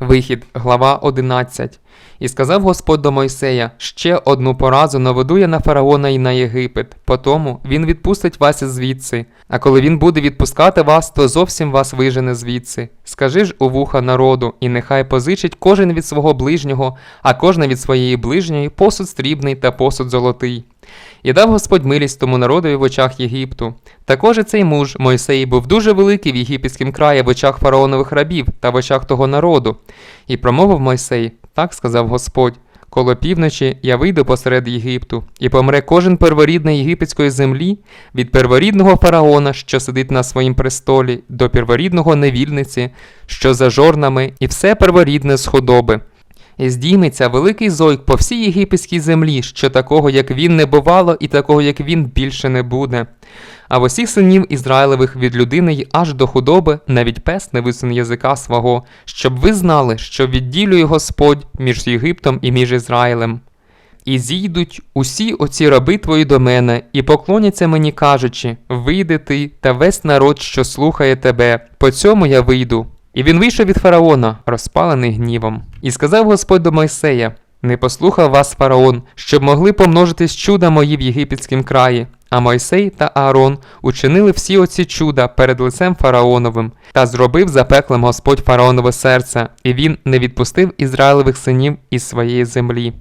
Вихід, глава 11. І сказав Господь до Мойсея: ще одну поразу наведу я на фараона і на Єгипет. Потому він відпустить вас звідси. А коли він буде відпускати вас, то зовсім вас вижене звідси. Скажи ж у вуха народу, і нехай позичить кожен від свого ближнього, а кожна від своєї ближньої посуд срібний та посуд золотий. І дав Господь милість тому народові в очах Єгипту. Також і цей муж Мойсей був дуже великий в єгипетськім краї в очах фараонових рабів та в очах того народу. І промовив Мойсей, так сказав Господь. Коло півночі я вийду посеред Єгипту, і помре кожен перворідний єгипетської землі, від перворідного фараона, що сидить на своїм престолі, до перворідного невільниці, що за жорнами, і все перворідне з худоби. Здійметься великий зойк по всій єгипетській землі, що такого, як він, не бувало, і такого, як він, більше не буде. А в усіх синів Ізраїлевих від людини й аж до худоби навіть пес не висуне язика свого, щоб ви знали, що відділює Господь між Єгиптом і між Ізраїлем. І зійдуть усі оці раби твої до мене, і поклоняться мені, кажучи: Вийди ти та весь народ, що слухає тебе, по цьому я вийду. І він вийшов від фараона, розпалений гнівом. І сказав Господь до Мойсея: Не послухав вас фараон, щоб могли помножитись чуда мої в єгипетськім краї. А Мойсей та Аарон учинили всі оці чуда перед лицем фараоновим, та зробив запеклим Господь фараонове серце, і він не відпустив Ізраїлевих синів із своєї землі.